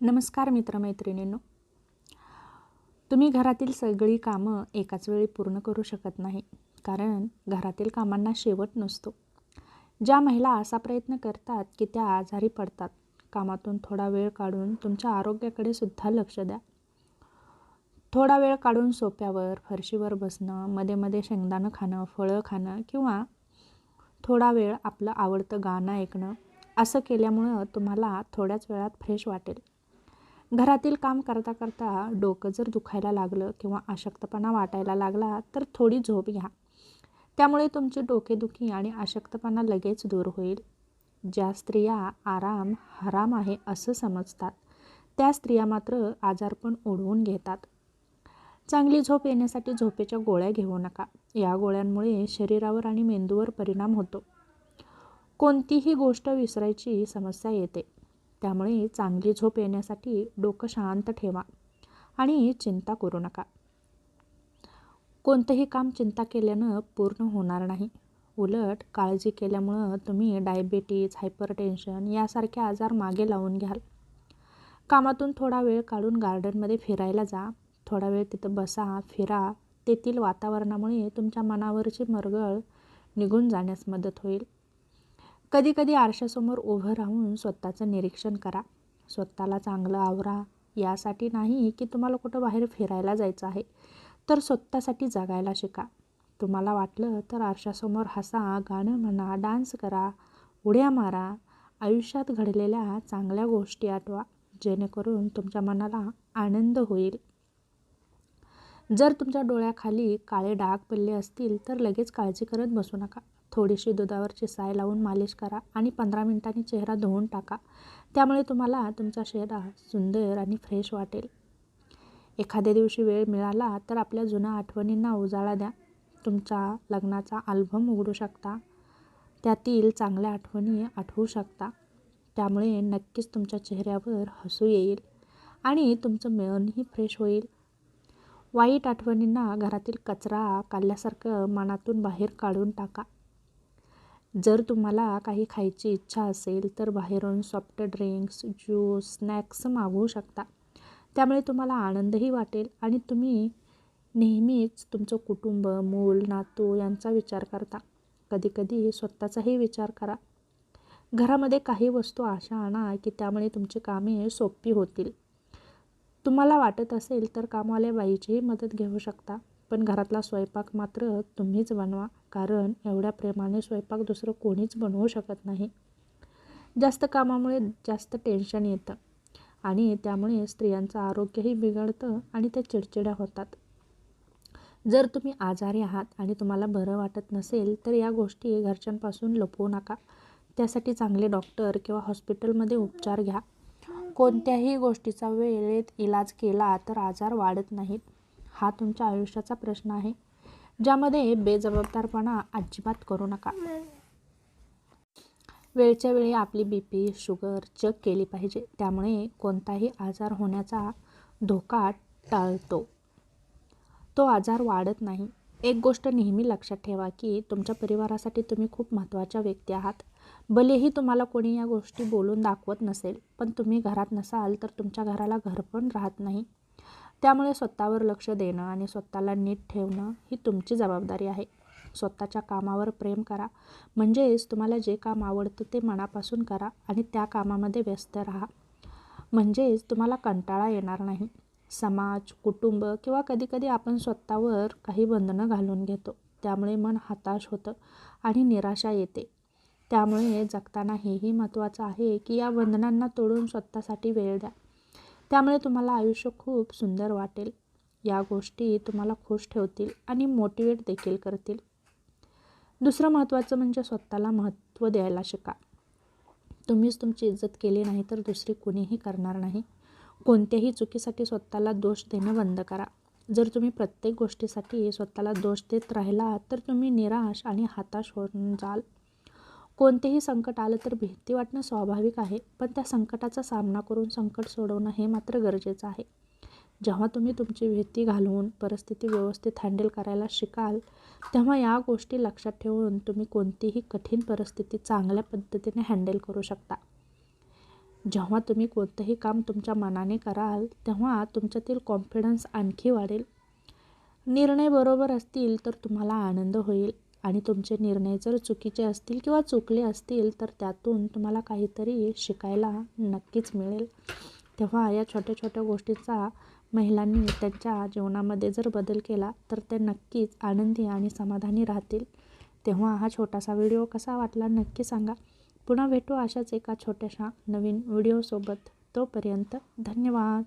नमस्कार मित्रमैत्रिणींनो. तुम्ही घरातील सगळी कामं एकाच वेळी पूर्ण करू शकत नाही कारण घरातील कामांना शेवट नसतो. ज्या महिला असा प्रयत्न करतात की त्या आजारी पडतात कामातून थोडा वेळ काढून तुमच्या आरोग्याकडे सुद्धा लक्ष द्या. थोडा वेळ काढून सोप्यावर फरशीवर बसणं मध्ये मध्ये शेंगदाणं खाणं फळं खाणं किंवा थोडा वेळ आपलं आवडतं गाणं ऐकणं असं केल्यामुळं तुम्हाला थोड्याच वेळात फ्रेश वाटेल. घरातील काम करता करता डोकं जर दुखायला लागलं किंवा अशक्तपणा वाटायला लागला तर थोडी झोप घ्या. त्यामुळे तुमची डोकेदुखी आणि अशक्तपणा लगेच दूर होईल. ज्या स्त्रिया आराम हराम आहे असं समजतात त्या स्त्रिया मात्र आजारपण ओढवून घेतात. चांगली झोप येण्यासाठी झोपेच्या गोळ्या घेऊ नका. या गोळ्यांमुळे शरीरावर आणि मेंदूवर परिणाम होतो. कोणतीही गोष्ट विसरायची समस्या येते. त्यामुळे चांगली झोप येण्यासाठी डोकं शांत ठेवा आणि चिंता करू नका. कोणतंही काम चिंता केल्यानं पूर्ण होणार नाही. उलट काळजी केल्यामुळं तुम्ही डायबेटीज हायपर टेन्शन यासारखे आजार मागे लावून घ्याल. कामातून थोडा वेळ काढून गार्डनमध्ये फिरायला जा. थोडा वेळ तिथं बसा फिरा. तेथील वातावरणामुळे तुमच्या मनावरची मरगळ निघून जाण्यास मदत होईल. कधीकधी आरशासमोर उभं राहून स्वतःचं निरीक्षण करा. स्वतःला चांगलं आवरा. यासाठी नाही की तुम्हाला कुठं बाहेर फिरायला जायचं आहे तर स्वतःसाठी जगायला शिका. तुम्हाला वाटलं तर आरशासमोर हसा गाणं म्हणा डान्स करा उड्या मारा. आयुष्यात घडलेल्या चांगल्या गोष्टी आठवा जेणेकरून तुमच्या मनाला आनंद होईल. जर तुमच्या डोळ्याखाली काळे डाग पडले असतील तर लगेच काळजी करत बसू नका. थोडीशी दुधावरची साय लावून मालिश करा आणि पंधरा मिनिटांनी चेहरा धुवून टाका. त्यामुळे तुम्हाला तुमचा चेहरा सुंदर आणि फ्रेश वाटेल. एखाद्या दिवशी वेळ मिळाला तर आपल्या जुन्या आठवणींना उजाळा द्या. तुमच्या लग्नाचा अल्बम उघडू शकता. त्यातील चांगल्या आठवणी आठवू शकता. त्यामुळे नक्कीच तुमच्या चेहऱ्यावर हसू येईल आणि तुमचं मनही फ्रेश होईल. वाईट आठवणींना घरातील कचरा काढल्यासारखं मनातून बाहेर काढून टाका. जर तुम्हाला काही खायची इच्छा असेल तर बाहेरून सॉफ्ट ड्रिंक्स ज्यूस स्नॅक्स मागवू शकता. त्यामुळे तुम्हाला आनंदही वाटेल आणि तुम्ही नेहमीच तुमचं कुटुंब मूल नातू यांचा विचार करता. कधीकधी स्वतःचाही विचार करा. घरामध्ये काही वस्तू अशा आणा की त्यामुळे तुमची कामे सोपी होतील. तुम्हाला वाटत असेल तर कामवाल्या बाईचीही मदत घेऊ शकता. पण घरातला स्वयंपाक मात्र तुम्हीच बनवा कारण एवढ्या प्रेमाने स्वयंपाक दुसरं कोणीच बनवू शकत नाही. जास्त कामामुळे जास्त टेन्शन येतं आणि त्यामुळे स्त्रियांचं आरोग्यही बिघडतं आणि त्या चिडचिड्या होतात. जर तुम्ही आजारी आहात आणि तुम्हाला बरं वाटत नसेल तर या गोष्टी घरच्यांपासून लपवू नका. त्यासाठी चांगले डॉक्टर किंवा हॉस्पिटलमध्ये उपचार घ्या. कोणत्याही गोष्टीचा वेळेत इलाज केला तर आजार वाढत नाहीत. हा तुमच्या आयुष्याचा प्रश्न आहे ज्यामध्ये बेजबाबदारपणा अजिबात करू नका. वेळच्या वेळी आपली बी पी शुगर चेक केली पाहिजे त्यामुळे कोणताही आजार होण्याचा धोका टाळतो. तो आजार वाढत नाही. एक गोष्ट नेहमी लक्षात ठेवा की तुमच्या परिवारासाठी तुम्ही खूप महत्त्वाच्या व्यक्ती आहात. भलेही तुम्हाला कोणी या गोष्टी बोलून दाखवत नसेल पण तुम्ही घरात नसाल तर तुमच्या घराला घर पण राहत नाही. त्यामुळे स्वतःवर लक्ष देणं आणि स्वतःला नीट ठेवणं ही तुमची जबाबदारी आहे. स्वतःच्या कामावर प्रेम करा. म्हणजेच तुम्हाला जे काम आवडतं ते मनापासून करा आणि त्या कामामध्ये व्यस्त राहा. म्हणजेच तुम्हाला कंटाळा येणार नाही. समाज कुटुंब किंवा कधीकधी आपण स्वतःवर काही बंधनं घालून घेतो. त्यामुळे मन हताश होतं आणि निराशा येते. त्यामुळे जगताना हेही महत्त्वाचं आहे की या बंधनांना तोडून स्वतःसाठी वेळ द्या. त्यामुळे तुम्हाला आयुष्य खूप सुंदर वाटेल. या गोष्टी तुम्हाला खुश ठेवतील आणि मोटिवेट देखील करतील. दुसरं महत्त्वाचं म्हणजे स्वतःला महत्त्व द्यायला शिका. तुम्हीच तुमची इज्जत केली नाही तर दुसरी कुणीही करणार नाही. कोणत्याही चुकीसाठी स्वतःला दोष देणं बंद करा. जर तुम्ही प्रत्येक गोष्टीसाठी स्वतःला दोष देत राहिला तर तुम्ही निराश आणि हताश होऊन जाल. कोणतेही संकट आलं तर भीती वाटणं स्वाभाविक आहे पण त्या संकटाचा सामना करून संकट सोडवणं हे मात्र गरजेचं आहे. जेव्हा तुम्ही तुमची भीती घालवून परिस्थिती व्यवस्थित हँडल करायला शिकाल तेव्हा या गोष्टी लक्षात ठेवून तुम्ही कोणतीही कठीण परिस्थिती चांगल्या पद्धतीने हँडल करू शकता. जेव्हा तुम्ही कोणतंही काम तुमच्या मनाने कराल तेव्हा तुमच्यातील कॉन्फिडन्स आणखी वाढेल. निर्णय बरोबर असतील तर तुम्हाला आनंद होईल. आणि तुमचे निर्णय जर चुकीचे असतील किंवा चुकले असतील तर त्यातून तुम्हाला काहीतरी शिकायला नक्कीच मिळेल. तेव्हा या छोट्या छोट्या गोष्टीचा महिलांनी त्यांच्या जीवनामध्ये जर बदल केला तर ते नक्कीच आनंदी आणि समाधानी राहतील. तेव्हा हा छोटासा व्हिडिओ कसा वाटला नक्की सांगा. पुन्हा भेटू अशाच एका छोट्याशा नवीन व्हिडिओसोबत. तोपर्यंत धन्यवाद.